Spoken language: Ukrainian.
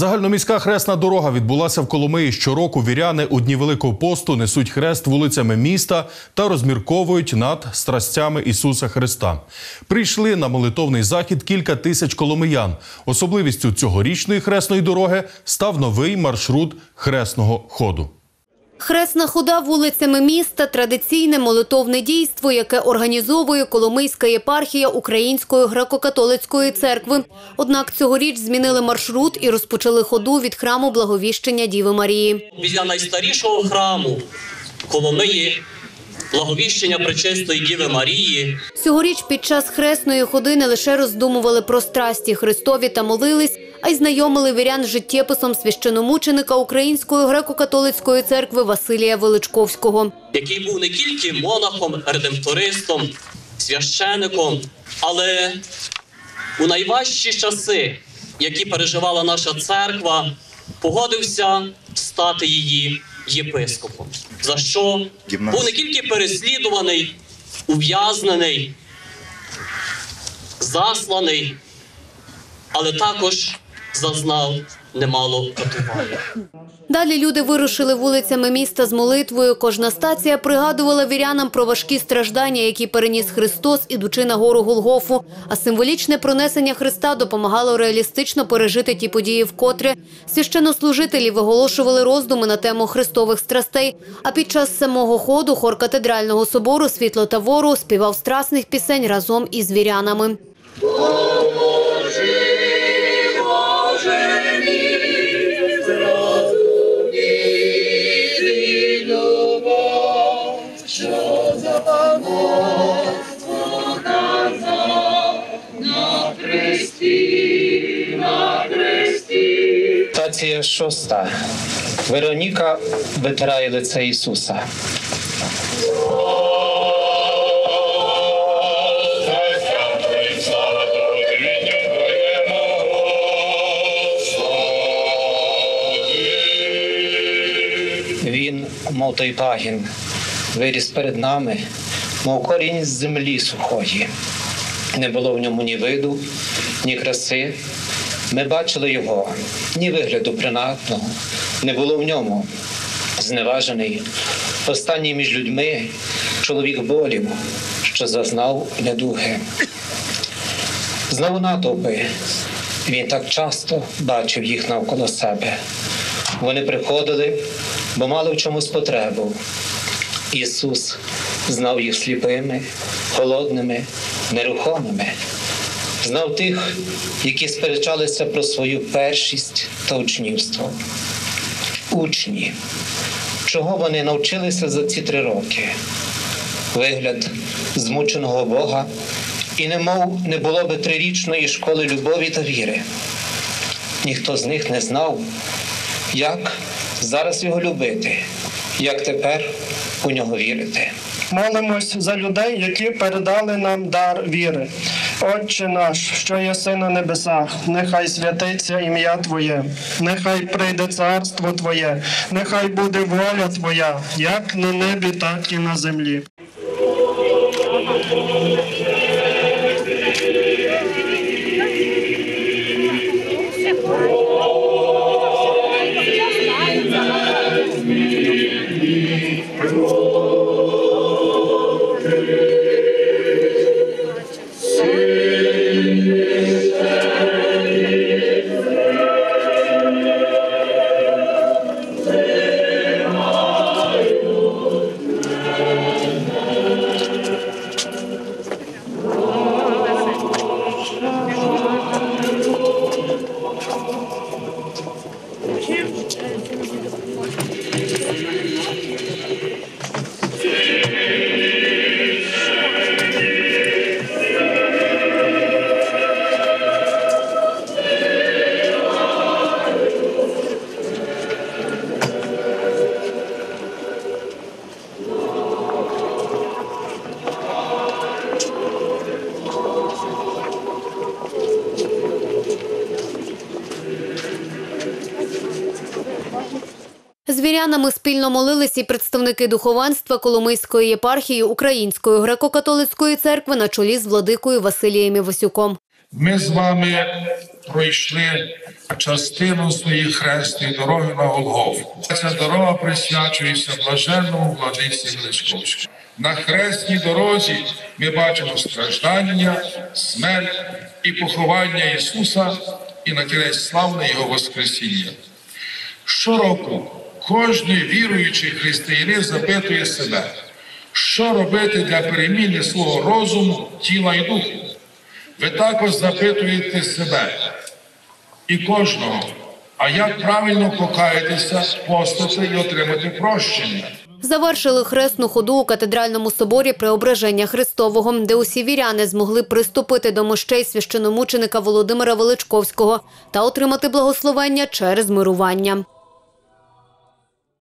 Загальноміська хресна дорога відбулася в Коломиї. Щороку віряни у дні Великого посту несуть хрест вулицями міста та розмірковують над страстями Ісуса Христа. Прийшли на молитовний захід кілька тисяч коломиян. Особливістю цьогорічної хресної дороги став новий маршрут хресного ходу. Хресна хода вулицями міста традиційне молитовне дійство, яке організовує Коломийська єпархія Української греко-католицької церкви. Однак цьогоріч змінили маршрут і розпочали ходу від храму Благовіщення Діви Марії. біля найстарішого храму Коломиї, благовіщення Пречистої Діви Марії. Цьогоріч під час хресної ходи не лише роздумували про страсті Христові та молились, а й знайомили вірян з життєписом священомученика Української греко-католицької церкви Василія Величковського. який був не тільки монахом, редемтористом, священиком, але у найважчі часи, які переживала наша церква, погодився стати її єпископом. За що? Був не тільки переслідуваний, ув'язнений, засланий, але також зазнав немало катування. Далі люди вирушили вулицями міста з молитвою. Кожна стація пригадувала вірянам про важкі страждання, які переніс Христос, ідучи на гору Голгофу. А символічне пронесення Христа допомагало реалістично пережити ті події, вкотре священнослужителі виголошували роздуми на тему христових страстей. А під час самого ходу хор катедрального собору Світло та вору співав страсних пісень разом із вірянами. Стація шоста. Вероніка витирає лице Ісуса. Він, мов той пагін, виріс перед нами, мов корінь з землі сухої. Не було в ньому ні виду, ні краси. Ми бачили його, ні вигляду принадного, не було в ньому. Зневажений, останній між людьми, чоловік болів, що зазнав недуги. Знову натовпи. Він так часто бачив їх навколо себе. Вони приходили, бо мали в чомусь потребу. Ісус знав їх сліпими, холодними, нерухомими. Знав тих, які сперечалися про свою першість та учнівство. Учні, чого вони навчилися за ці три роки? Вигляд змученого Бога, і немов не було би трирічної школи любові та віри. Ніхто з них не знав, як зараз його любити, як тепер у нього вірити. Молимось за людей, які передали нам дар віри. Отче наш, що єси на небесах, нехай святиться ім'я Твоє, нехай прийде царство Твоє, нехай буде воля Твоя, як на небі, так і на землі. З вірянами спільно молились і представники духовенства Коломийської єпархії Української греко-католицької церкви на чолі з владикою Василієм Івасюком. Ми з вами пройшли частину своєї хресної дороги на Голгофу. Ця дорога присвячується блаженному владиці Величковському. На хресній дорозі ми бачимо страждання, смерть і поховання Ісуса, і на кінець славне Його Воскресіння. Щороку кожен віруючий християнин запитує себе, що робити для переміни свого розуму, тіла і духу. Ви також запитуєте себе і кожного, а як правильно покаятися, постати і отримати прощення. Завершили хресну ходу у катедральному соборі Преображення Христового, де усі віряни змогли приступити до мощей священомученика Володимира Величковського та отримати благословення через мирування.